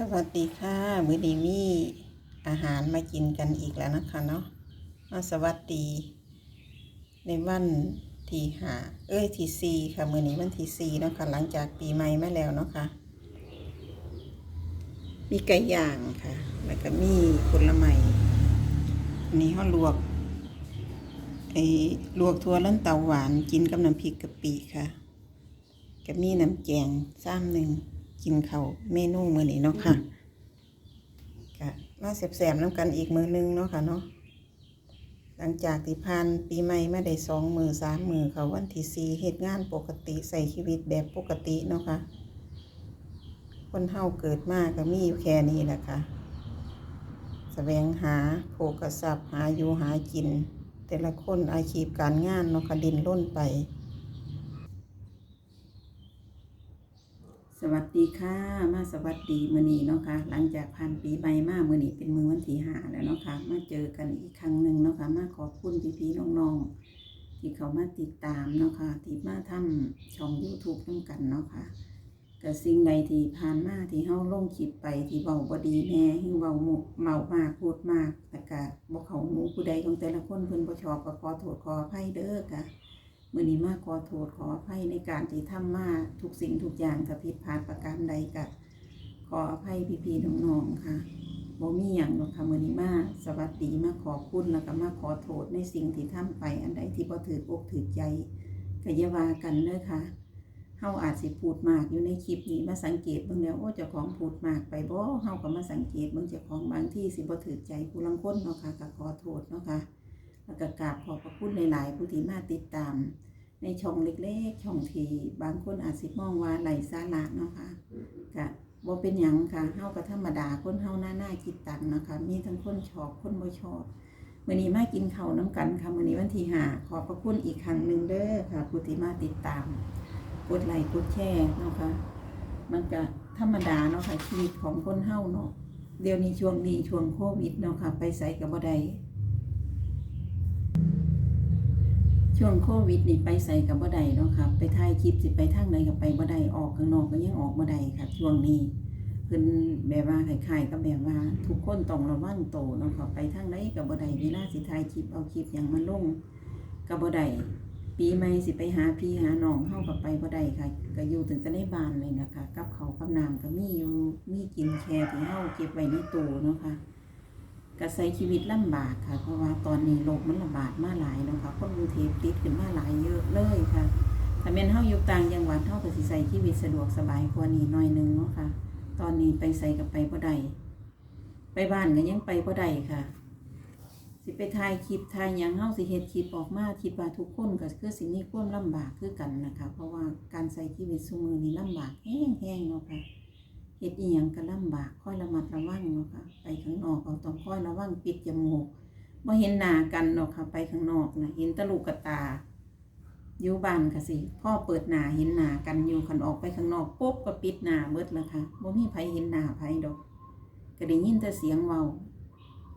สวัสดีค่ะมื้อนี้มีอาหารมากินกันอีกแล้วนะคะเนาะมาสวัสดี ในวันที่หาเอ้ยที่สี่ค่ะมื้อนี้วันที่สี่เนาะค่ะหลังจากปีใหม่มาแล้วเนาะค่ะมีไก่ย่างค่ะ แล้วก็มีผลไม้อันนี้เขาลวกไอ้ลวกทั่วลันเตาหวานกินกับน้ำพริกกะปิค่ะก็มีน้ำแกงซ้ำหนึ่ง กินเขาวเมนูมือนี้เนาะค่ะก็มาแสบๆน้ำกันอีกมือนึงเนาะค่ะเนาะหลังจากที่ผ่านปีใหม่มาได้สองมือสามมือเขาวันที่สี่เหตุงานปกติใส่ชีวิตแบบปกติเนาะค่ะคนเฮาเกิดมาก็มีอยู่แค่นี้แหละค่ะแสวงหาโภกทรัพย์หาอยู่หากิน แต่ละคนอาชีพการงานเนาะค่ะดินล้นไป ส วัสดีค่ะ มาสวัสดีมื้อนี้เนาะค่ะหลังจากผ่านปีใหม่มามื้อนี้เป็นมือวันที่ห้าแล้วเนาะค่ะมาเจอกันอีกครั้งหนึ่งเนาะค่ะมาขอบคุณพี่ๆน้องๆที่เขามาติดตามเนาะค่ะที่มาทำช่อง YouTube นํกันเนาะค่ะก็สิ่งใดที่ผ่านมาที่เฮาลงคลิปไปที่เว้าบดีแน่หรือเว้าหมกเมามากพูดมากแล้วก็บ่เขาหูผู้ใดของแต่ละคนเพิ่นบ่ชอบก็ขอโทษขออภัยเด้อค่ะ มื่อนี้มาขอโทษขออภัยในการที่ทำมาทุกสิ่งทุกอย่างถ้าผิดพลาดประการใดกับขออภัยพี่ๆน้องๆค่ะบ่มีอย่างหรอกค่ะมื่อนี้มาสวัสดีมาขอบคุณแล้วก็มาขอโทษในสิ่งที่ทำไป อันใดที่บ่ถืออกถือใจก็อย่าว่ากันเด้อค่ะเฮาอาจสิพูดมากอยู่ในคลิปนี้มาสังเกตเบิ่งแล้วโอ้เจ้าของพูดมากไปบ่เฮาก็มาสังเกตเบิ่งเจ้าของบางที่สิบ่ถือใจผู้ลังคนเนาะค่ะก็ขอโทษเนาะค่ะ แล้วก็กราบขอบพระคุณหลาย ๆ ผู้ที่มาติดตาม ในช่องเล็ก ๆ ช่องที่บางคนอาจสิมองว่าไหลสาระเนาะค่ะก็บ่เป็นหยังค่ะเฮาก็ธรรมดาคนเฮาหน้าหน้าคิดตังนะคะ มีทั้งคนชอบคนบ่ชอบมื้อนี้มากินข้าวน้ำกันค่ะมื้อนี้วันที่ห้าขอบพระคุณอีกครั้งหนึ่งเด้อค่ะผู้ที่มาติดตาม กดไลค์กดแชร์เนาะค่ะมันก็ธรรมดาเนาะค่ะชีวิตของคนเฮาเนาะเดี๋ยวนี้ช่วงนี้ช่วงโควิดเนาะค่ะ ไปไสก็บ่ได้ ช่วงโควิดนี่ไปใส่กับบ่ได้เนาะค่ะไปถ่ายคลิปสิไปทางใดก็ไปบ่ได้ออกข้างนอกก็ยังออกบ่ได้ค่ะช่วงนี้เพิ่นแบบว่าคล้ายๆกับแบบว่า ทุกคนต้องระวังโตเนาะค่ะไปทางใดก็บ่ได้เวลาสิถ่ายคลิปเอาคลิปหยังมาลงก็บ่ได้ปีใหม่สิไปหาพี่หาน้องเฮาก็ไปบ่ได้ค่ะก็อยู่ถึงจะในบ้านเลยนะคะกับเขากับน้ำก็มีอยู่มีกินแค่ที่เฮาเก็บไว้ในตู้เนาะค่ะ ก็ใช้ชีวิตลำบากค่ะ เพราะว่าตอนนี้โรคมันระบาดมาหลายแล้วค่ะคนกรุงเทพติดขึ้นมาหลายเยอะเลยค่ะถ้าเป็นเฮาอยู่ต่างจังหวัดเฮาก็สิใช้ชีวิตสะดวกสบายกว่านี้หน่อยนึงเนาะค่ะ ตอนนี้ไปใส่กับไปบ่ได้ไปบ้านก็ยังไปบ่ได้ค่ะ สิไปถ่ายคลิปถ่ายหยังเฮาสิเฮ็ดคลิปออกมาคิดว่าทุกคนก็คือสิมีความลำบากคือกันนะคะ เพราะว่าการใช้ชีวิตซุมื้อนี้ลำบากแห้งๆเนาะค่ะ เฮ็ดอีหยังก็ลำบากค่อยระมัดระวังเนาะค่ะไปข้างนอกเอาต้องค่อยระวังปิดจมูกบ่เห็นหน้ากันเนาะค่ะ ไปข้างนอกนะเห็นตะลูกกระตาอยู่บ้านก็สิพ่อเปิดหน้าเห็นหน้ากันอยู่คันออกไปข้างนอกปุ๊บก็ปิดหน้าเบิดแล้วค่ะบ่มีไผเห็นหน้าไผดอกก็ได้ยินแต่เสียงเว้า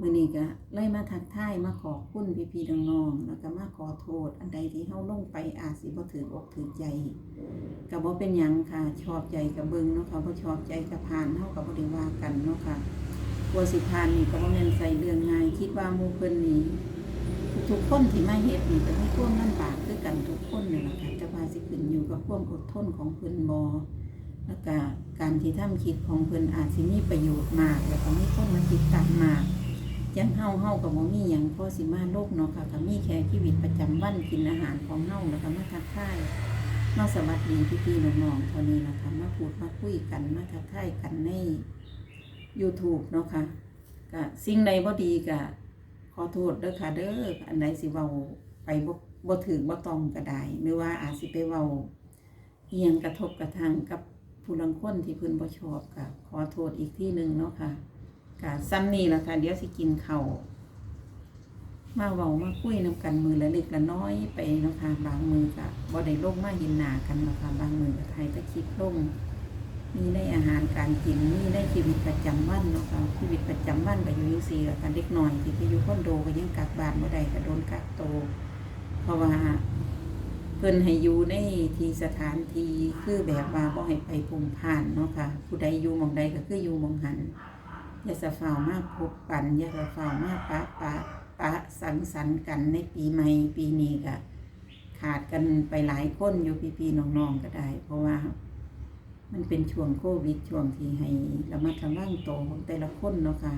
มื้อนี้ก็เลยมาทักทายมาขอคุณพี่ๆน้องๆแล้วก็มาขอโทษ อันใดที่เฮาลงไปอาจสิบ่ถืออกถือใจก็บ่เป็นหยังค่ะ ชอบใจกับเบิ่งเนาะค่ะบ่ชอบใจกับผ่านเฮาก็บ่ได้ว่ากันเนาะค่ะกลัวสิผ่านนี่ก็บ่แม่นใส่เรื่องง่ายคิดว่าหมู่เพิ่นนี่ทุกคนที่มาเฮ็ดนี่ก็มีความลำบากคือกันทุกคนนี่แหละค่ะแต่ว่าสิขึ้นอยู่กับความอดทนของเพิ่นบ่แล้วก็การที่ทำคลิปของเพิ่นอาจสิมีประโยชน์มาก แล้วก็มีคนมาติดตามมาก ยังเฮาเฮาก็บ่มีหยังพอสิมาโลกเนาะค่ะก็มีแค่ชีวิตประจำวันกินอาหารของเฮาแล้วก็มาทักทายมาสวัสดีพี่พี่ๆน้องๆเท่านี้นะคะมาพูดมาคุยกันมาทักทายกันใน YouTube เนาะค่ะก็สิ่งใดบ่ดีก็ขอโทษเด้อค่ะเด้ออันใดสิเว้าไปบ่บ่ถึงบ่ตรงก็ได้หรือว่าอาจสิไปเว้าเอียงกระทบกระทั่งกับผู้ลังคนที่เพิ่นบ่ชอบก็ขอโทษอีกที่หนึงเนาะค่ะ ก็ซ้ำนี่ละค่ะ เดี๋ยวสิกินเข้ามาเว้ามาคุยนำกันมือละเล็กละน้อยไปเนาะค่ะบางมือก็บ่ได้ลงมาเห็นหน้ากันเนาะค่ะบางมือก็ถ่ายตะคลิปลงมีในอาหารการกินมีในชีวิตประจำวันเนาะค่ะชีวิตประจำวันก็อยู่จังซี่ละกันเล็กน้อยที่ไปอยู่คอนโดก็ยังกักบ้านบ่ได้ก็โดนกักโต เพราะว่าเพิ่นให้อยู่ในที่สถานที่คือแบบว่าบ่ให้ไปพุ่มผ่านเนาะค่ะผู้ใดอยู่หมองใดก็คืออยู่หมองหัน อย่าสะฝ่ามาพบกัน อย่าสะฝ่ามาปะปะปะสังสรรค์กันในปีใหม่ปีนี้ก็ขาดกันไปหลายคนอยู่พี่ๆน้องๆก็ได้ เพราะว่า มันเป็นช่วงโควิดช่วงที่ให้ระมัดระวังโตของแต่ละคนเนาะค่ะ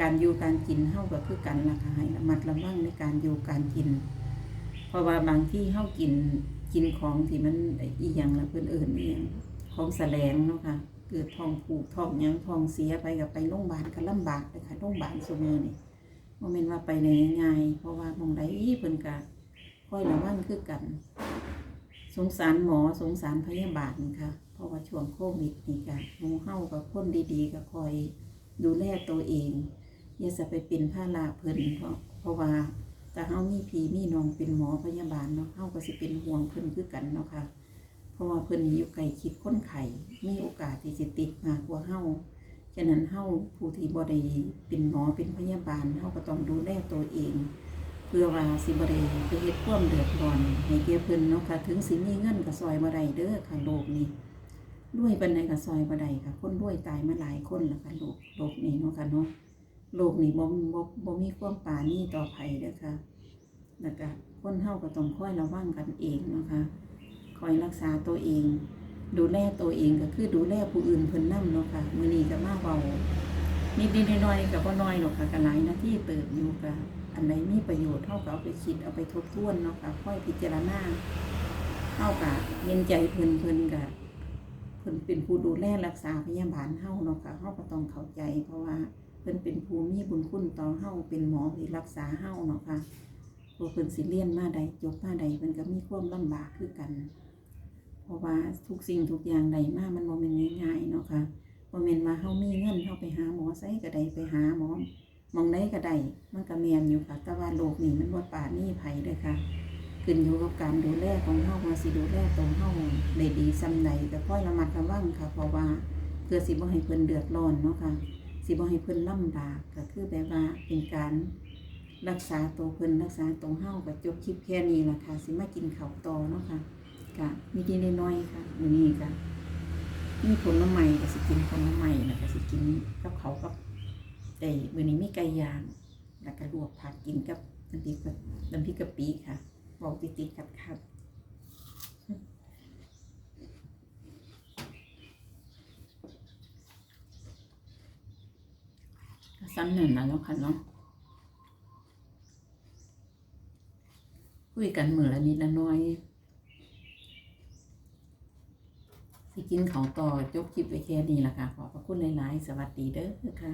การอยู่การกินเฮาก็คือกันล่ะคะให้ระมัดระวังในการอยู่การกิน เพราะว่าบางที่เฮากินกินของที่มันอีหยังละเพิ่อนอิ่นอีหยังของแสลงเนาะค่ะ เกิดท้องผูกท้องยังท้องเสียไปกับไปโรงพยาบาลก็ลำบากเลยค่ะโรงพยาบาลซุมื้อนี่บ่แม่นว่าไปได้ง่ายเพราะว่ามองใดเพิ่นก็คอยระวังคือกัน สงสารหมอสงสารพยาบาลค่ะ เพราะว่าช่วงโควิดนี่ก็หมู่เฮากับคนดีๆก็คอยดูแลตัวเองอย่าจะไปเป็นภาระเพิ่นเพราะเพราะว่าถ้าเฮามีพี่มีน้องเป็นหมอพยาบาลเนาะเฮาก็สิเป็นห่วงเพิ่นคือกันเนาะค่ะ ราะว่าเพิ่นอยู่ใกล้ชิดค้นไข้มีโอกาสที่สิติดมากกว่าเฮาฉะนั้นเฮาผู้ที่บ่ได้เป็นหมอเป็นพยาบาลเฮาก็ต้องดูแลตัวเอง เพื่อว่าสิบ่ได้ไปเฮ็ดความเดือดร้อนให้แก่เพิ่นเนาะค่ะถึงสิมีเงินก็ซอยบ่ได้เด้อค่ะโลกนี้รวยปานใดก็ซอยบ่ไดค่ะ คนรวยตายมาหลายคนแล้วค่ะโลกโลกนี้เนาะค่ะเนาะโลกนี้บ่บ่บ่มีความปาณีต่อภัยเด้อค่ะแล้วก็คนเฮาก็ต้องค่อยระวังกันเองเนาะค่ะ คอยรักษาตัวเอง ดูแลตัวเองก็คือดูแลผู้อื่นเพิ่นนำเนาะค่ะมือนี้ก็มาเบานิดๆหน่อยๆก็บ่น้อยหรอกค่ะก็หลายน้าที่เติบอยู่ก็อันใดมีประโยชน์เฮาก็เอาไปคิดเอาไปทบทวนเนาะค่ะค่อยพิจารณาเฮาก็เห็นใจเพิ่นเพิ่นก็เพิ่นเป็นผู้ดูแลรักษาพยาบาลเฮาเนาะค่ะเฮาก็ต้องเข้าใจ เพราะว่าเพิ่นเป็นภูมิบุญคุณต่อเฮาเป็นหมอที่รักษาเฮาเนาะค่ะพวกเพิ่นสิเรียนมาใดจบมาใดเพิ่นก็มีความลำบากคือกัน เพราะว่าทุกสิ่งทุกอย่างใดมามันบ่แม่นง่ายๆเนาะค่ะบ่แม่นว่าเฮามีเงินเฮาไปหาหมอไสก็ไดไปหาหมอมองใดก็ไดมันก็แม่นอยู่ค่ะ แต่ว่าโลกนี้มันบ่ปราณีไผ่เด้อค่ะขึ้นอยู่กับการดูแลของเฮาว่าสิดูแลตัวเฮาได้ดีซำใดก็ค่อยระมัดระวังค่ะ เพราะว่าเพื่อสิบ่ให้เพิ่นเดือดร้อนเนาะค่ะสิบ่ให้เพิ่นลำบากก็คือแบบว่าเป็นการรักษาตัวเพิ่นรักษาตัวเฮาก็จบคลิปแค่นี้ล่ะค่ะสิมากินข้าวต่อเนาะค่ะ ก็มีดีน้อยๆค่ะมื้อนี้ก็มีผลไม้ก็สิกินผลไม้แล้วก็สิกินกับเขากับเอ้ยมื้อนี้มีไก่ย่างแล้วก็ลวกผักกินกับน้ำพริกกับน้ำพริกกะปิค่ะบอกติดๆกับครับซ้ำหนึ่งนะแล้วค่ะเนาะคุยกันเหมือละนิดละน้อย สิ กินเขาต่อจบคลิปไปแค่นี้ละค่ะ ขอบพระคุณหลาย ๆ สวัสดีเด้อค่ะ